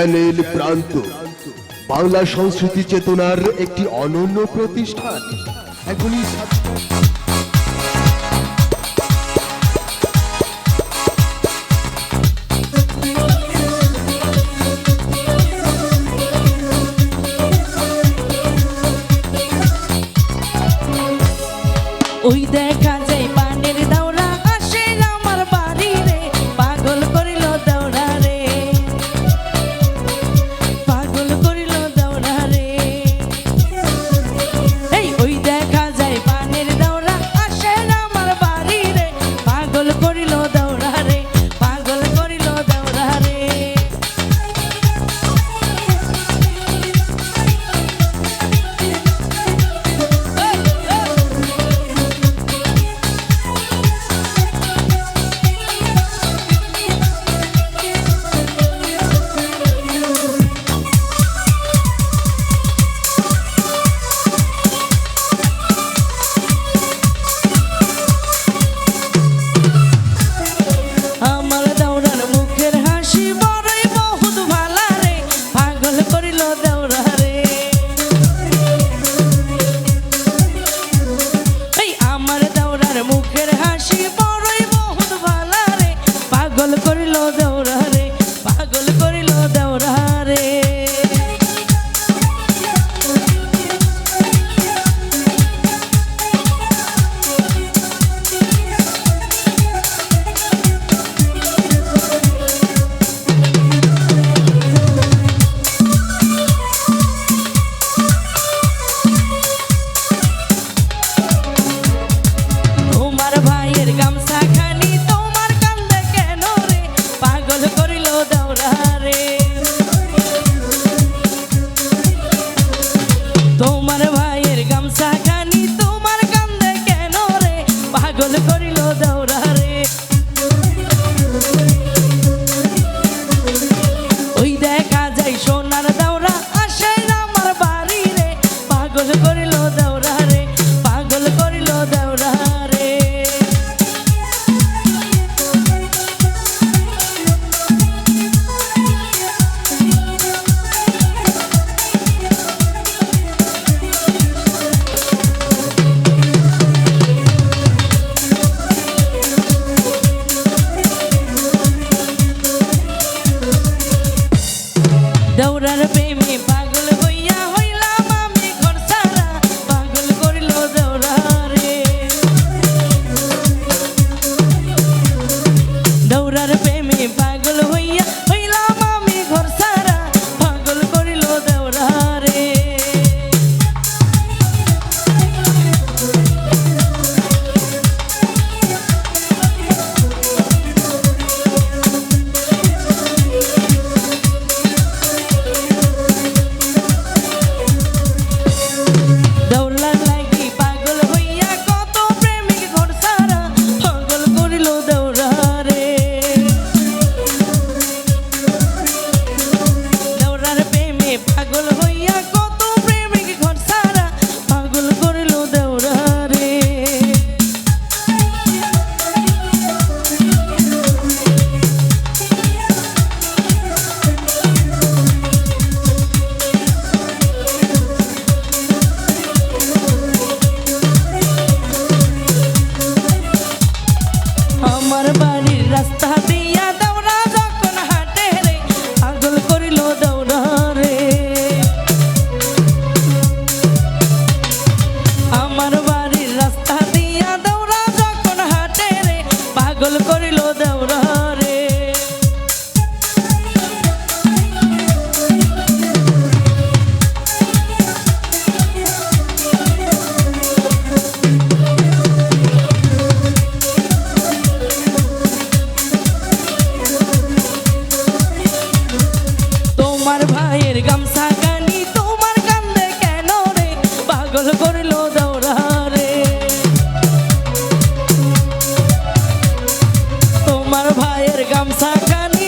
জ্ঞানের প্রান্ত। বাংলা সংস্কৃতি চেতনার একটি অনন্য প্রতিষ্ঠান। ওই দেখা কথা